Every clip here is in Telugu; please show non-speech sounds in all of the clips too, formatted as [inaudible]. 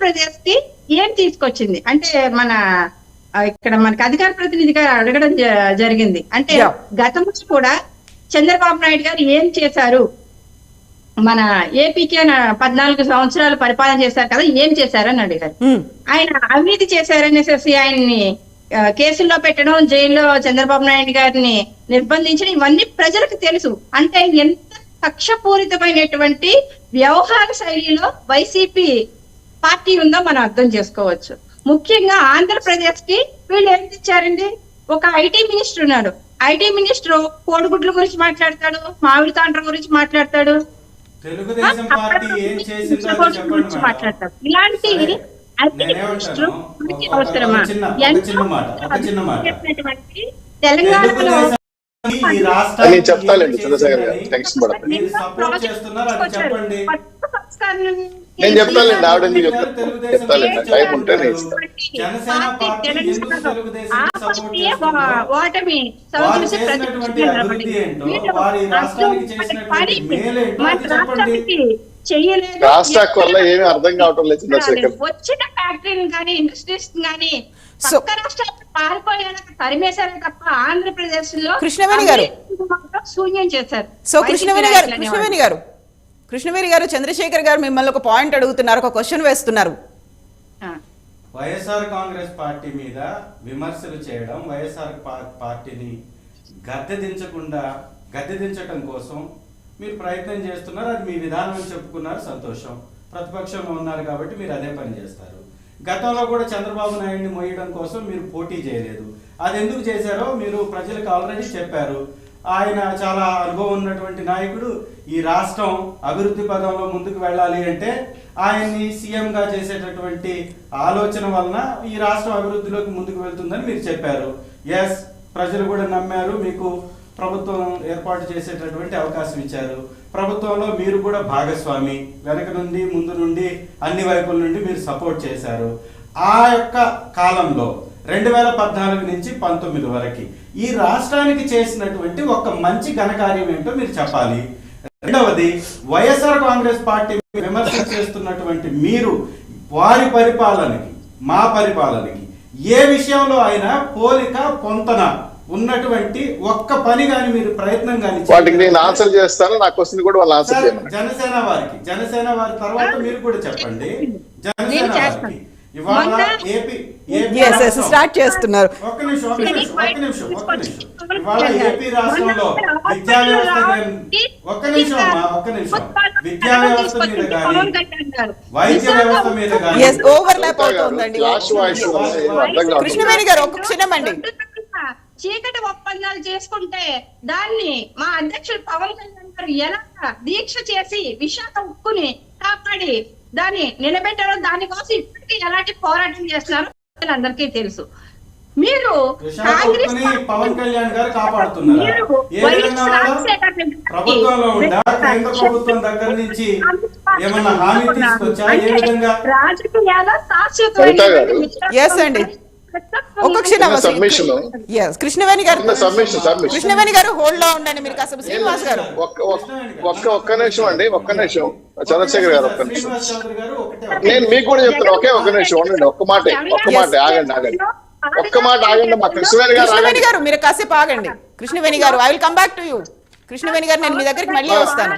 ఆంధ్రప్రదేశ్కి ఏం తీసుకొచ్చింది? అంటే మన ఇక్కడ మనకి అధికార ప్రతినిధిగా అడగడం జరిగింది. అంటే. గతంలో కూడా చంద్రబాబు నాయుడు గారు ఏం చేశారు? మన ఏపీకి ఆయన పద్నాలుగు సంవత్సరాలు పరిపాలన చేశారు కదా ఏం చేశారని అడిగారు. ఆయన అవినీతి చేశారనేసి ఆయన్ని కేసుల్లో పెట్టడం జైల్లో చంద్రబాబు నాయుడు గారిని నిర్బంధించడం ఇవన్నీ ప్రజలకు తెలుసు. అంటే ఎంత కక్షపూరితమైనటువంటి వ్యవహార శైలిలో వైసీపీ పార్టీ ఉందో మనం అర్థం చేసుకోవచ్చు. ముఖ్యంగా ఆంధ్రప్రదేశ్కి వీళ్ళు ఏం తెచ్చారండి? ఒక ఐటీ మినిస్టర్ ఉన్నాడు. ఐటీ మినిస్టర్ కోడిగుడ్ల గురించి మాట్లాడతాడు మామిడి తాండ్ర గురించి మాట్లాడతాడు. గురించి మేడం. మాట్లాడతారు ఇలాంటి. ఐటీ? మినిస్టర్ అవసరమా? తెలంగాణలో చంద్రశేఖర్ గారు. టెన్షన్ నేను ఆవిడ టైం ఉంటే నేను ఇస్తాను ఓటమి రాష్ట్రానికి వల్ల ఏమీ అర్థం కావటం లేదు చంద్రశేఖర్. వచ్చిన ఫ్యాక్టరీలు కానీ ఇండస్ట్రీస్ కానీ So- పక్క రాష్ట్రాలకు పారిపోయేందుకు తరిమేశారే తప్ప ఆంధ్రప్రదేశ్లో కృష్ణవేణి గారు. శూన్యం చేశారు. సో కృష్ణవేణి గారు కృష్ణవేణి గారు. కృష్ణవేణి గారు చంద్రశేఖర్ గారు మిమ్మల్ని ఒక పాయింట్ అడుగుతున్నారు ఒక క్వశ్చన్ వేస్తున్నారు. ఆ. వైఎస్ఆర్ కాంగ్రెస్ పార్టీ మీద విమర్శలు చేయడం వైఎస్ఆర్ పార్టీని గద్దె దించకుండా గద్దె దించడం కోసం మీరు ప్రయత్నం చేస్తున్నారు అది మీ విధానం అని చెప్పుకున్నారు సంతోషం. ప్రతిపక్షంలో ఉన్నారు కాబట్టి మీరు అదే పని చేస్తారు. గతంలో కూడా చంద్రబాబు నాయుడిని మోయడం కోసం మీరు పోటీ చేయలేదు. అది ఎందుకు చేశారో మీరు ప్రజలకు ఆల్రెడీ చెప్పారు. ఆయన చాలా అనుభవం ఉన్నటువంటి నాయకుడు. ఈ రాష్ట్రం అభివృద్ధి పదంలో ముందుకు వెళ్ళాలి అంటే ఆయన్ని సీఎంగా చేసేటటువంటి ఆలోచన వలన ఈ రాష్ట్రం అభివృద్ధిలోకి ముందుకు వెళ్తుందని మీరు చెప్పారు. ఎస్ ప్రజలు కూడా నమ్మారు. మీకు ప్రభుత్వం ఏర్పాటు చేసేటటువంటి అవకాశం ఇచ్చారు. ప్రభుత్వంలో మీరు కూడా భాగస్వామి. వెనక నుండి ముందు నుండి అన్ని వైపుల నుండి మీరు సపోర్ట్ చేశారు. ఆ యొక్క కాలంలో రెండు వేల పద్నాలుగు నుంచి పంతొమ్మిది వరకు ఈ రాష్ట్రానికి చేసినటువంటి ఒక మంచి ఘనకార్యం ఏంటో మీరు చెప్పాలి. రెండవది వైఎస్ఆర్ కాంగ్రెస్ పార్టీ విమర్శలు చేస్తున్నటువంటి మీరు వారి పరిపాలనకి మా పరిపాలనకి ఏ విషయంలో అయినా పోలిక పొంతన ఉన్నటువంటి ఒక్క పని గాని మీరు ప్రయత్నం గాని వాటికి నేను ఆన్సర్ చేస్తాను. నా క్వశ్చన్ కూడా వాళ్ళు ఆన్సర్ జనసేన వారికి జనసేన వారి తర్వాత మీరు కూడా చెప్పండి. జనసేన. వారికి. ఇవాళ ఏపీ start చేస్తున్నారు. ఒక్క నిమిషం ఒక్క నిమిషం ఒక్క నిమిషం ఒక్క నిమిషం. ఇవాళ ఏపీ రాష్ట్రంలో విద్యా వ్యవస్థ ఒక్క నిమిషం అమ్మా ఒక్క నిమిషం. విద్యా వ్యవస్థ మీద కానీ వైద్య వ్యవస్థ మీద కానీ ఓవర్లాప్ అవుతుందండి. కృష్ణవేణి గారు ఒక క్షణం అండి. చీకటి ఒప్పందాలు చేసుకుంటే దాన్ని మా అధ్యక్షుడు పవన్ కళ్యాణ్ గారు ఎలా దీక్ష చేసి విశాఖ ఉక్కుని కాపాడి దాన్ని నిలబెట్టారో దానికోసం ఇప్పటికీ ఎలాంటి పోరాటం చేస్తున్నారో అందరికీ తెలుసు. మీరు కాంగ్రెస్ పవన్ కళ్యాణ్ గారు కాపాడుతున్నారా. మీరు ఏ వైఎస్ విధంగా రాజశేఖర్ రెడ్డి గారికి ప్రభుత్వంలో ఉందా? కేంద్ర ప్రభుత్వం దగ్గర నుంచి ఏమన్నా హామీ తీసుకొచ్చా? ఏ విధంగా? రాజకీయాల అండి. ఒక్క క్షణం చిన్న submission. ఎస్ కృష్ణవేణి గారు చిన్న submission, submission. కృష్ణవేణి గారు హోల్డ్లో ఉండండి మీరు శ్రీనివాస్ గారు. ఒక్క ఒక్క- నిమిషం అండి ఒక్క నిమిషం. చంద్రశేఖర్ గారు ఒక్క నిమిషం. నేను మీకు కూడా చెప్తాను ఒకే ఒక్క నిమిషం ఉండండి ఒక్క మాట ఒక్క మాట ఆగండి ఆగండి. ఒక్క మాట ఆగండి మా కృష్ణవేణి గారు కృష్ణవేణి గారు మీరు కాసేపు ఆగండి. Krishnaveni garu I will come back to you Krishnaveni garu నేను మీ దగ్గరికి మళ్ళీ వస్తాను.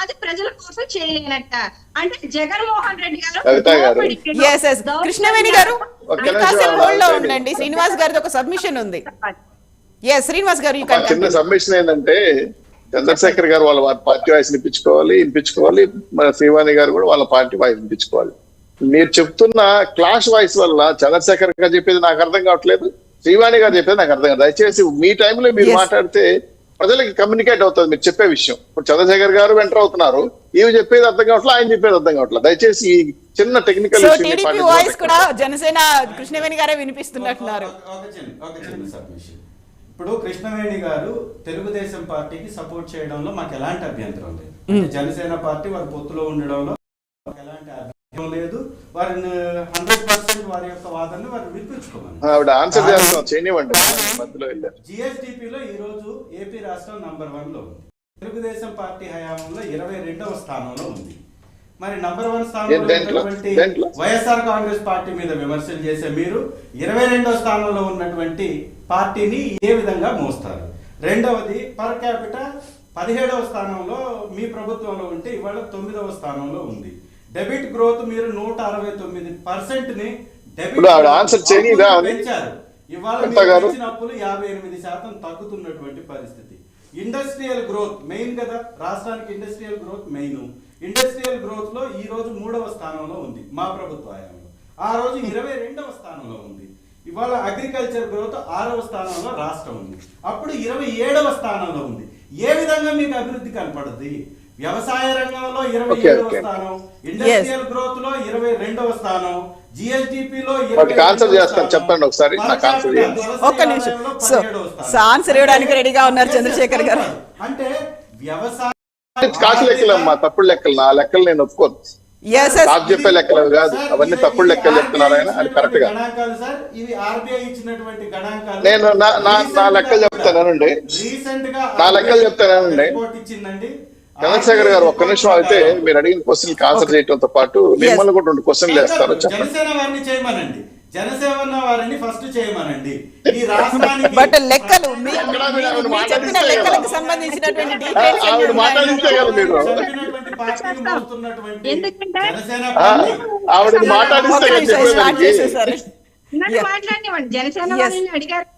అది ప్రజల కోసం చేయలేనట్ట. అంటే జగన్మోహన్ రెడ్డి గారు గారు. కృష్ణవేణి గారు హోల్డ్లో. ఉండండి. శ్రీనివాస్ గారిది ఒక సబ్మిషన్ ఉంది. శ్రీనివాస్ గారు చిన్న కన్ సబ్మిషన్ ఏంటంటే చంద్రశేఖర్ గారు వాళ్ళ వారి పార్టీ వాయిస్ వినిపించుకోవాలి వినిపించుకోవాలి. మన శ్రీవాణి గారు కూడా వాళ్ళ పార్టీ వాయిస్ వినిపించుకోవాలి. మీరు చెప్తున్న క్లాష్ వాయిస్ వల్ల చంద్రశేఖర్ గారు చెప్పేది నాకు అర్థం కావట్లేదు. శ్రీవాణి గారు చెప్పేది నాకు అర్థం కాదు దయచేసి మీ టైంలో మీరు. మాట్లాడితే ప్రజలకి కమ్యూనికేట్ అవుతుంది మీరు చెప్పే విషయం. ఇప్పుడు చంద్రశేఖర్ గారు వెంటర్ అవుతున్నారు. ఇవి చెప్పేది అర్థం కావట్లేదు ఆయన చెప్పేది అర్థం కావట్లేదు దయచేసి ఈ చిన్న టెక్నికల్ వాయిస్ కూడా జనసేన కృష్ణవేణి గారే వినిపిస్తున్నట్టున్నారు. ఇప్పుడు కృష్ణవేణి గారు తెలుగుదేశం పార్టీకి సపోర్ట్ చేయడంలో మాకు ఎలాంటి అభ్యంతరం లేదు. జనసేన పార్టీ వారి పొత్తులో ఉండడంలో ఎలాంటి లేదు. వారిని హండ్రెడ్ పర్సెంట్ వారి యొక్క వాదనని వారు వినిపించుకోమని. జిఎస్డిపిలో ఈ రోజు ఏపీ రాష్ట్రం నంబర్ వన్లో ఉంది. తెలుగుదేశం పార్టీ హయాంలో ఇరవై రెండవ స్థానంలో ఉంది. మరి నంబర్ వన్ స్థానంలో? వైఎస్ఆర్ కాంగ్రెస్ పార్టీ మీద విమర్శలు చేసే మీరు ఇరవై రెండో స్థానంలో ఉన్నటువంటి పార్టీని ఏ విధంగా మోస్తారు? రెండవది పర్ క్యాపిటల్ పదిహేడవ స్థానంలో మీ ప్రభుత్వంలో ఉంటే ఇవాళ తొమ్మిదవ స్థానంలో ఉంది. డెబిట్ గ్రోత్ మీరు నూట అరవై తొమ్మిది పర్సెంట్ని డెబిట్ ఆన్సర్? పెంచారు. ఇవాళ అప్పులు యాభై ఎనిమిది శాతం తగ్గుతున్నటువంటి పరిస్థితి. ఇండస్ట్రియల్ గ్రోత్ మెయిన్ కదా రాష్ట్రానికి ఇండస్ట్రియల్ గ్రోత్ మెయిన్. ఇండస్ట్రియల్ గ్రోత్లో ఈ రోజు మూడవ స్థానంలో ఉంది మా ప్రభుత్వ హయాంలో ఆ రోజు ఇరవై రెండవ స్థానంలో ఉంది. ఇవాళ అగ్రికల్చర్ గ్రోత్ ఆరవ స్థానంలో రాష్ట్రం ఉంది. అప్పుడు ఇరవై ఏడవ స్థానంలో ఉంది. ఏ విధంగా మీకు అభివృద్ధి కనపడుద్ది? వ్యవసాయ రంగంలో ఇరవై ఏడవ. స్థానం ఇండస్ట్రియల్ గ్రోత్లో ఇరవై రెండవ స్థానం. చెప్పండి ఒకసారి. ఒక్క నిమిషం. ఆన్సర్ ఇవ్వడానికి రెడీగా ఉన్నారు చంద్రశేఖర్ గారు. అంటే వ్యవసాయ కాసు లెక్కలు అమ్మా తప్పుడు లెక్కలు నా లెక్కలు నేను ఒప్పుకోను. నాకు చెప్పే లెక్కలు కాదు. అవన్నీ తప్పుడు లెక్కలు చెప్తున్నారు ఆయన అది కరెక్ట్గా గణాంకాలు సార్ ఇవి ఆర్బీఐ ఇచ్చినటువంటి గణాంకాలు. నేను నా- నా- నా లెక్కలు చెప్తానండి. రీసెంట్గా నా లెక్కలు చెప్తానండి. చంద్రశేఖర్ గారు ఒక్క నిమిషం అయితే మీరు అడిగిన క్వశ్చన్ ఆన్సర్ చేయడంతో పాటు మిమ్మల్ని కూడా రెండు క్వశ్చన్లు వేస్తారు చెప్పండి. జనసేన వారిని చేయమనండి. జనసేన వారిని ఫస్ట్ చేయమనండి. ఈ [laughs] రాష్ట్రానికి బట్ లెక్కలు చెప్పిన లెక్కలకు. సంబంధించినటువంటి డీటెయిల్స్ ఆవిడ మాట్లాడిస్తే జనసేన అడిగారు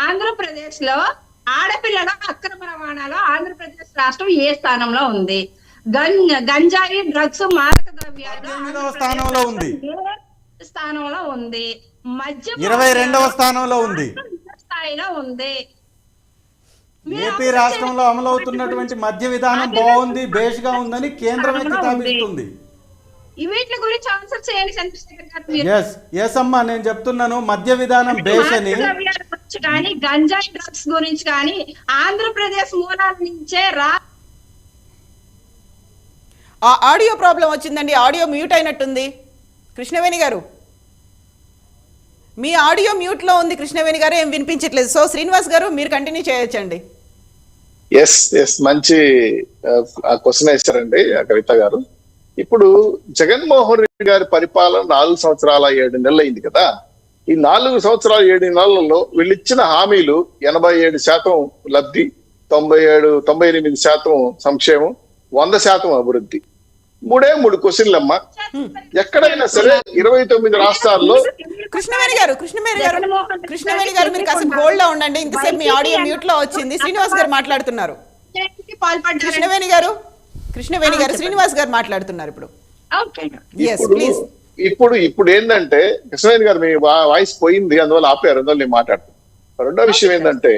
ఆంధ్రప్రదేశ్లో ఆడపిల్లల అక్రమ రవాణాలో ఆంధ్రప్రదేశ్ రాష్ట్రం ఏ స్థానంలో ఉంది? గం- గంజాయి డ్రగ్స్ మాదక ద్రవ్యాలు స్థానంలో ఉంది. స్థానంలో ఉంది? మధ్య ఇరవై రెండవ స్థానంలో ఉంది. స్థాయిలో ఉంది. ఏపీ రాష్ట్రంలో అమలవుతున్నటువంటి మద్య విధానం బాగుంది బేష్గా ఉందని కేంద్రమే కితాబిస్తుంది. వీటి గురించి ఆన్సర్ చేయండి చంద్రశేఖర్ గారు. ఎస్ ఎస్ అమ్మా నేను చెప్తున్నాను మద్య విధానం బేష్ అని గురించి కానీ గంజాయి డ్రగ్స్ గురించి కానీ ఆంధ్రప్రదేశ్ మూలాల నుంచే రా ఆ ఆడియో ప్రాబ్లం వచ్చిందండి ఆడియో మ్యూట్ అయినట్టుంది. కృష్ణవేణి గారు. మీ ఆడియో మ్యూట్లో ఉంది కృష్ణవేణి గారు ఏం వినిపించట్లేదు. సో శ్రీనివాస్ గారు మీరు కంటిన్యూ చేయొచ్చండి. ఎస్ ఎస్ మంచి ఆ క్వశ్చన్ వేశారండి కవిత గారు. ఇప్పుడు జగన్మోహన్ రెడ్డి గారి పరిపాలన నాలుగు సంవత్సరాల ఏడు నెలలు అయింది కదా. ఈ నాలుగు సంవత్సరాల ఏడు నెలలలో వీళ్ళు ఇచ్చిన హామీలు ఎనభై ఏడు శాతం లబ్ధి తొంభై ఏడు తొంభై ఎనిమిది శాతం సంక్షేమం వంద శాతం అభివృద్ధి. మూడే మూడు క్వశ్చన్లు అమ్మా. ఎక్కడైనా సరే ఇరవై తొమ్మిది రాష్ట్రాల్లో కృష్ణవేణి గారు కృష్ణవేణి గారు కృష్ణవేణి గారు మీరు కాస్త హోల్డ్లో ఉండండి. ఇంతసేపు మీ ఆడియో మ్యూట్లో వచ్చింది. శ్రీనివాస్ గారు మాట్లాడుతున్నారు. కృష్ణవేణి గారు కృష్ణవేణి గారు శ్రీనివాస్ గారు మాట్లాడుతున్నారు ఇప్పుడు. ఎస్ ప్లీజ్ ఇప్పుడు ఇప్పుడు ఏంటంటే కృష్ణవేణి గారు మీ వాయిస్ పోయింది అందువల్ల ఆపారు అందువల్ల నేను మాట్లాడుతున్నాను రెండో విషయం ఏంటంటే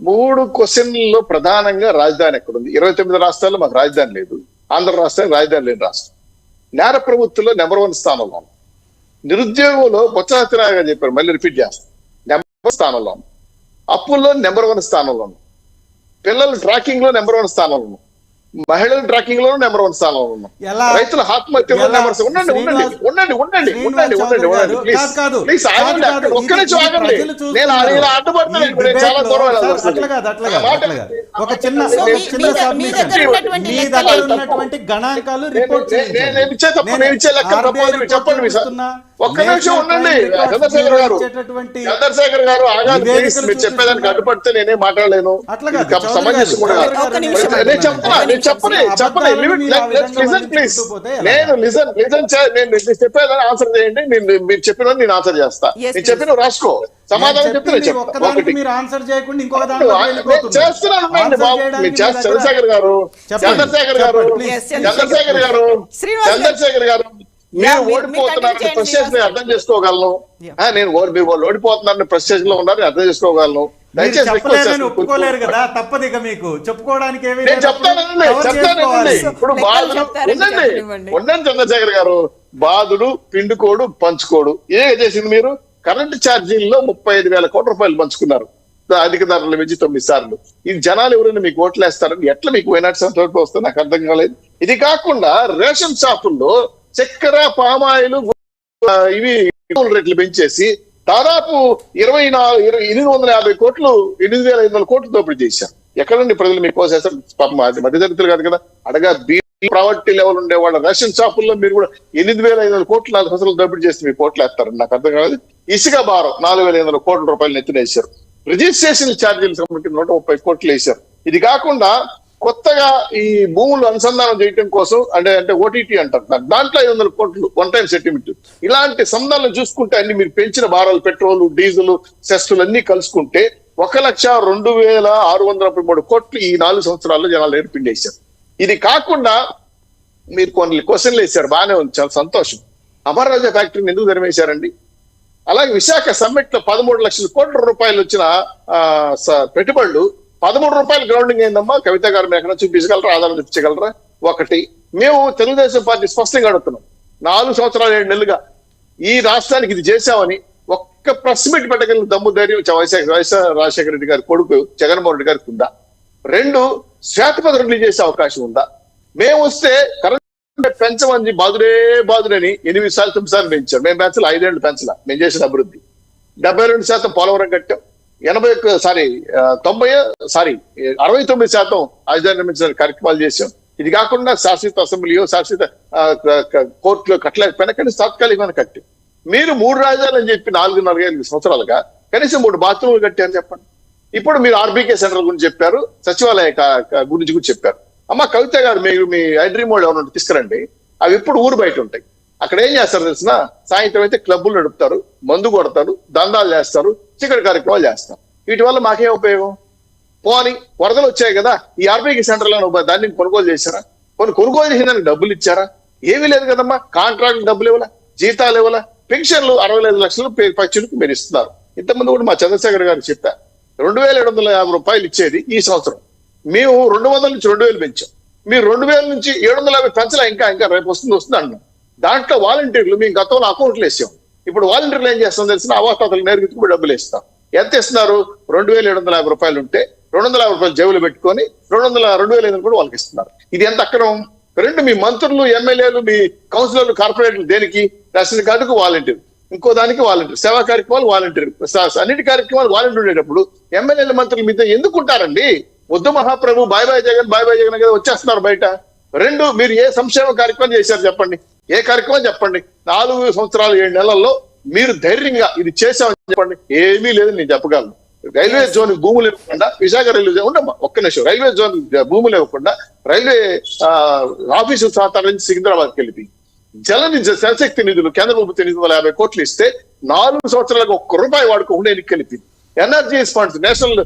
మూడు క్వశ్చన్లలో ప్రధానంగా రాజధాని ఎక్కడుంది? ఇరవై తొమ్మిది రాష్ట్రాల్లో మాకు రాజధాని లేదు. ఆంధ్ర రాష్ట్రానికి రాజధాని లేని రాష్ట్రం. నేర ప్రభుత్వంలో నెంబర్ వన్ స్థానంలో నిరుద్యోగంలో బొత్స సత్యనారాయణ గారు చెప్పారు మళ్ళీ రిపీట్ చేస్తాను నెంబర్ వన్ స్థానంలో అప్పుల్లో నెంబర్ వన్ స్థానంలో పిల్లల ట్రాకింగ్లో నెంబర్ వన్ స్థానంలో మహిళల ట్రాకింగ్లో నెంబర్ వన్ స్థానంలో ఉన్నాం ఎలా రైతుల ఆత్మహత్యలో ఎలా? నెంబర్ ఉండండి ఉండండి ఉండండి ఉండండి ఉండండి ఉండండి ప్లీజ్. ప్లీజ్ ఆగండి. అక్కడ ఒక్క ఇది ఆగండి నేను. ఇలా అడ్డుపడుతున్నాను నేను చాలా దూరం. ఒక చిన్న చిన్న గణాంకాలు రిపోర్ట్ నేను- ఇచ్చే తప్పు, నేను ఇచ్చే లెక్క చెప్పండి మీ సార్. ఒక్క నిమిషం ఉండండి. చంద్రశేఖర్ గారు చంద్రశేఖర్ గారు ఆగాలి మీరు చెప్పేదానికి. అడ్డుపడితే నేనేం మాట్లాడలేను. కూడా. నేను నేను చెప్తున్నా నేను చెప్పని? చెప్పని? అబద్ధాలను మీరు ఆ విధంగా లిజన్ మళ్ళీ ప్లీజ్. చుట్టుకుపోతే ఎలా? నేను లిజన్ లిజన్ నేను నేను చెప్పేదాన్ని ఆన్సర్ చేయండి. నేను మీరు చెప్పిన నేను ఆన్సర్ చేస్తా. నేను. చెప్పిన రాసుకో. సమాధానం చెప్తే ఒకటి. మీరు ఆన్సర్ చేయకుండా ఇంకొక నేను దాంట్లో చేస్తున్నాను ఉండండి బాబు. మీరు చేస్త- చంద్రశేఖర్ గారు. చెప్పండి. చంద్రశేఖర్ గారు. చంద్రశేఖర్ గారు. చంద్రశేఖర్ గారు. మీరు మీరు- మీరు ఓడిపోతున్నారు continue ప్రెస్టేజ్ నేను అర్థం చేసుకోగలను. నేను ఓడి- మీరు వాళ్ళు ఓడిపోతున్నారని ప్రెస్టేజ్లో ఉన్నారు నేను అర్థం చేసుకోగలను. ఒప్పుకోలేరు కదా తప్పదు ఇక మీకు. చెప్పుకోవడానికి ఏమీ నేను చెప్తానండి చెప్తానండి. ఇప్పుడు ఉండండి. ఉండండి చంద్రశేఖర్ గారు. బాధుడు పిండుకోడు పంచుకోడు. ఏ చేసింది మీరు? కరెంటు ఛార్జీల్లో ముప్పై ఐదు వేల కోట్ల రూపాయలు పంచుకున్నారు. అధిక ధరలు పెంచి తొమ్మిది సార్లు. ఇది జనాలు ఎవరైనా మీకు ఓట్లు వేస్తారని ఎట్లా మీకు వైనాడు సంతోషం వస్తే నాకు అర్థం కాలేదు. ఇది కాకుండా రేషన్ షాపుల్లో చక్కెర పామాయిలు ఇవి రేట్లు పెంచేసి దాదాపు ఇరవై నాలుగు ఇరవై ఎనిమిది వందల యాభై కోట్లు ఎనిమిది వేల ఐదు వందల కోట్లు దోపిడీ చేశారు. ఎక్కడండి ప్రజలు మీకు కోసేస్తారు పాపం అది మధ్యతరగతులు కాదు కదా. అడగా బీ ప్రావర్టీ లెవెల్ ఉండే వాళ్ళ రేషన్ షాపుల్లో మీరు కూడా ఎనిమిది వేల ఐదు వందల కోట్లు అసలు దోపిడీ చేస్తే మీ కోట్లు వేస్తారు నాకు అర్థం కాదు ఇసుక భారం నాలుగు వేల ఐదు వందల కోట్ల రూపాయలు నెత్తిన వేశారు. రిజిస్ట్రేషన్ ఛార్జీలు సంబంధించి నూట ముప్పై కోట్లు వేశారు. ఇది కాకుండా కొత్తగా ఈ భూములు అనుసంధానం చేయటం కోసం అంటే అంటే ఓటీటీ అంటారు. దాంట్లో ఐదు వందల కోట్లు వన్ టైం సెటిల్మెంట్ ఇలాంటి సంబంధాలను చూసుకుంటే అన్ని మీరు పెంచిన భారాలు పెట్రోల్ డీజిల్ సెస్టులు అన్ని కలుసుకుంటే ఒక లక్ష రెండు వేల ఆరు వందల ముప్పై మూడు కోట్లు ఈ నాలుగు సంవత్సరాల్లో జనాలు ఏర్పిండేశారు ఇది కాకుండా మీరు కొన్ని క్వశ్చన్లు వేశారు బాగానే ఉంది చాలా సంతోషం. అమర్ రాజా ఫ్యాక్టరీని ఎందుకు ధర్మేశారండి అలాగే విశాఖ సమ్మిట్లో పదమూడు లక్షల కోట్ల రూపాయలు వచ్చిన స- పెట్టుబడులు పదమూడు రూపాయలు గ్రౌండింగ్ అయిందమ్మా. కవిత గారు మీరు ఎక్కడ చూపించగలరా ఆధారం చూపించగలరా ఒకటి. మేము తెలుగుదేశం పార్టీ స్పష్టంగా అడుగుతున్నాం. నాలుగు సంవత్సరాలు ఏడు నెలలుగా ఈ రాష్ట్రానికి ఇది చేశామని ఒక్క ప్రెస్ మీట్ పెట్టగలిగిన దమ్ము ధైర్యం చ- రాజశేఖర రెడ్డి గారి కొడుకు జగన్మోహన్ రెడ్డి గారికి ఉందా? రెండు శ్వేతపత్రం రిలీజ్ చేసే అవకాశం ఉందా? మేము వస్తే కరెంట్ పెంచమని బాదురే బాదురని ఎనిమిది సార్లు తొమ్మిది సార్లు పెంచారు. మేము పెంచాలి ఐదేళ్ళు పెంచాల. మేము చేసిన అభివృద్ధి. డెబ్బై రెండు శాతం పోలవరం కట్టాం. ఎనభై ఒక్క సారీ తొంభై సారీ అరవై తొమ్మిది శాతం రాజధాని నిర్మించిన కార్యక్రమాలు చేశాం. ఇది కాకుండా శాశ్వత అసెంబ్లీయో శాశ్వత కోర్టులో కట్టలేకపోయినా కానీ తాత్కాలికమైన కట్టి. మీరు మూడు రాజధానులు అని చెప్పి నాలుగు నాలుగైదు సంవత్సరాలుగా కనీసం మూడు బాత్రూమ్లు కట్టారని చెప్పండి. ఇప్పుడు మీరు ఆర్బీకే సెంటర్ గురించి చెప్పారు సచివాలయ గురించి కూడా చెప్పారు. అమ్మ కవిత గారు మీరు మీ ఐడ్రీమ్ వాళ్ళు ఎవరు తీసుకురండి. అవి ఇప్పుడు ఊరు బయట ఉంటాయి. అక్కడ ఏం చేస్తారు తెలిసిన? సాయంత్రం అయితే క్లబ్బులు నడుపుతారు మందు కొడతారు దందాలు చేస్తారు చికెన్ కార్యక్రమాలు చేస్తారు. వీటి వల్ల మాకేం ఉపయోగం? పోని వరదలు వచ్చాయి కదా ఈ ఆర్బీకి సెంటర్లో దాన్ని కొనుగోలు చేశారా? కొన్ని కొనుగోలు చేసిన దానికి డబ్బులు ఇచ్చారా? ఏమీ లేదు కదమ్మా కాంట్రాక్ట్ డబ్బులు ఇవ్వాల జీతాలు ఇవ్వాల? పెన్షన్లు అరవై ఐదు లక్షలు పే- పచ్చులకు మీరు ఇస్తున్నారు ఇంతకుముందు కూడా మా చంద్రశేఖర్ గారు చెప్పా రెండు వేల ఏడు వందల యాభై రూపాయలు ఇచ్చేది ఈ సంవత్సరం. మేము రెండు వందల నుంచి రెండు వేలు పెంచాం. మీరు రెండు వేల నుంచి ఏడు వందల యాభై పెంచలే ఇంకా ఇంకా రేపు వస్తుంది వస్తుంది అన్నాం. దాంట్లో వాలంటీర్లు మేము గతంలో అకౌంట్లు వేసాం. ఇప్పుడు వాలంటీర్లు ఏం చేస్తాం తెలిసిన అవాస్తాతలు కూడా డబ్బులు ఇస్తాం ఎంత ఇస్తున్నారు రెండు వేల ఏడు వందల యాభై రూపాయలు ఉంటే రెండు వందల యాభై రూపాయలు జేబులు పెట్టుకొని రెండు వందల రెండు వేల ఐదు కూడా వాళ్ళకి ఇస్తున్నారు. ఇది ఎంత అక్రమం? రెండు మీ మంత్రులు ఎమ్మెల్యేలు మీ కౌన్సిలర్లు కార్పొరేట్లు దేనికి? రేషన్ కార్డుకు వాలంటీర్. ఇంకో దానికి వాలంటీర్. సేవా కార్యక్రమాలు వాలంటీర్. అన్నిటి కార్యక్రమాలు వాలంటీర్ ఉండేటప్పుడు ఎమ్మెల్యేల మంత్రులు మీతో ఎందుకు ఉంటారండి? వద్దు మహాప్రభు bye bye Jagan bye bye Jagan కదా వచ్చేస్తున్నారు బయట. రెండు మీరు ఏ సంక్షేమ కార్యక్రమం చేశారు చెప్పండి. ఏ కార్యక్రమం చెప్పండి? నాలుగు సంవత్సరాలు ఏడు నెలల్లో మీరు ధైర్యంగా ఇది చేశామని చెప్పండి. ఏమీ లేదని నేను చెప్పగలను. రైల్వే జోన్ భూములు ఇవ్వకుండా విశాఖ రైల్వే జోన్ ఉండమ్మా ఒక్క నిమిషం. రైల్వే జోన్ భూములు ఇవ్వకుండా రైల్వే ఆ, ఆఫీసు సాతార నుంచి సికింద్రాబాద్కి వెళ్ళి జల నిధి జలశక్తి నిధులు కేంద్ర ప్రభుత్వ నిధులు వందల యాభై కోట్లు ఇస్తే నాలుగు సంవత్సరాలకు ఒక్క రూపాయి వాడుకోకుండా ఎన్నికలిపి ఎనర్జీస్ ఫండ్స్ నేషనల్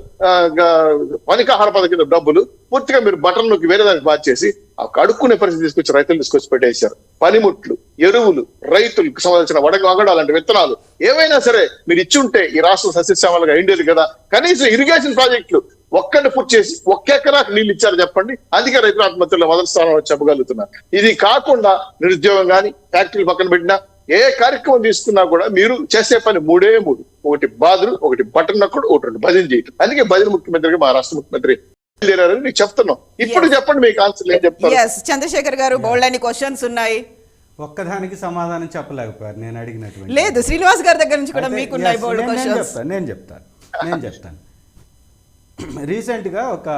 పనికాహార పథకం కింద డబ్బులు పూర్తిగా మీరు బటన్లోకి వేరే దానికి మార్చేసి ఆ కడుక్కునే పరిస్థితి తీసుకొచ్చి రైతులు తీసుకొచ్చి పెట్టేశారు. పనిముట్లు ఎరువులు రైతులకు సంబంధించిన వడగ వగడాలు లాంటి విత్తనాలు ఏవైనా సరే మీరు ఇచ్చి ఉంటే ఈ రాష్ట్రం సస్యశ్యామలుగా అయిండేది కదా. కనీసం ఇరిగేషన్ ప్రాజెక్టులు ఒక్కడిని పూర్తి చేసి ఒక్క ఎకరాకు నీళ్ళు ఇచ్చారు చెప్పండి. అందుకే రైతుల ఆత్మహత్యలో మొదటి స్థానంలో చెప్పగలుగుతున్నారు. ఇది కాకుండా నిరుద్యోగం కానీ ఫ్యాక్టరీలు పక్కన పెట్టినా ఏ కార్యక్రమం తీసుకున్నా కూడా మీరు చేసే పని మూడే మూడు. ఒకటి బాధలు ఒకటి బటన్ నక్కుడు ఒకటి బదిలీ భజన చేయటం. అందుకే భజన ముఖ్యమంత్రిగా మా రాష్ట్ర ముఖ్యమంత్రి బయలుదేరారని మీకు చెప్తున్నాం. ఇప్పుడు. చెప్పండి మీకు ఆన్సర్ ఏం చెప్తారు. చంద్రశేఖర్ గారు బోల్డ్ అని క్వశ్చన్స్ ఉన్నాయి. ఒక్కదానికి సమాధానం చెప్పలేకపోయారు నేను అడిగినటువంటి. లేదు శ్రీనివాస్ గారి దగ్గర నుంచి కూడా మీకున్నాయి yes, బోల్డ్ క్వశ్చన్స్ చెప్తాను నేను చెప్తాను నేను చెప్తాను. [clears throat] రీసెంట్గా ఒక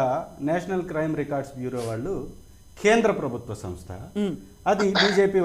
నేషనల్ క్రైమ్ రికార్డ్స్ బ్యూరో వాళ్ళు కేంద్ర ప్రభుత్వ సంస్థ అది బీజేపీ